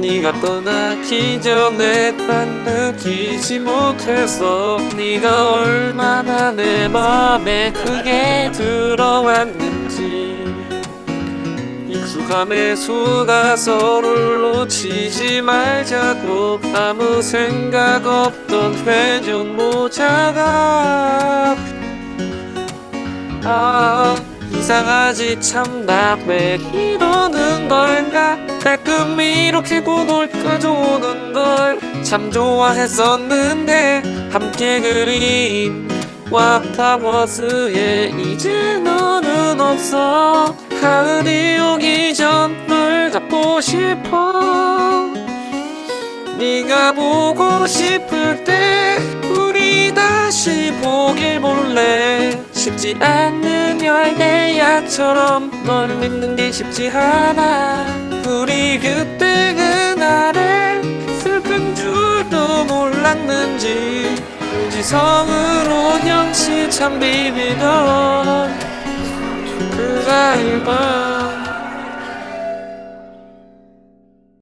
네가 떠나기 전에 난 느끼지 못했어. 네가 얼마나 내 맘에 크게 들어왔는지. 익숙함의 수가 서로를 놓치지 말자고. 아무 생각 없던 회전 모자가 아 이상하지 참나왜 이러는 걸까? 가끔 이렇게 고돌 가져오는 걸 참 좋아했었는데 함께 그린 와타버스에 이제 너는 없어. 가을이 오기 전널 잡고 싶어. 네가 보고 싶을 때 우리 다시 보길 볼래 쉽지 않는 열대야처럼 널 믿는 게 쉽지 않아. 우리 그때 그날에 슬픈 줄도 몰랐는지 지성으로 년치 참 비비던 그 가을 밤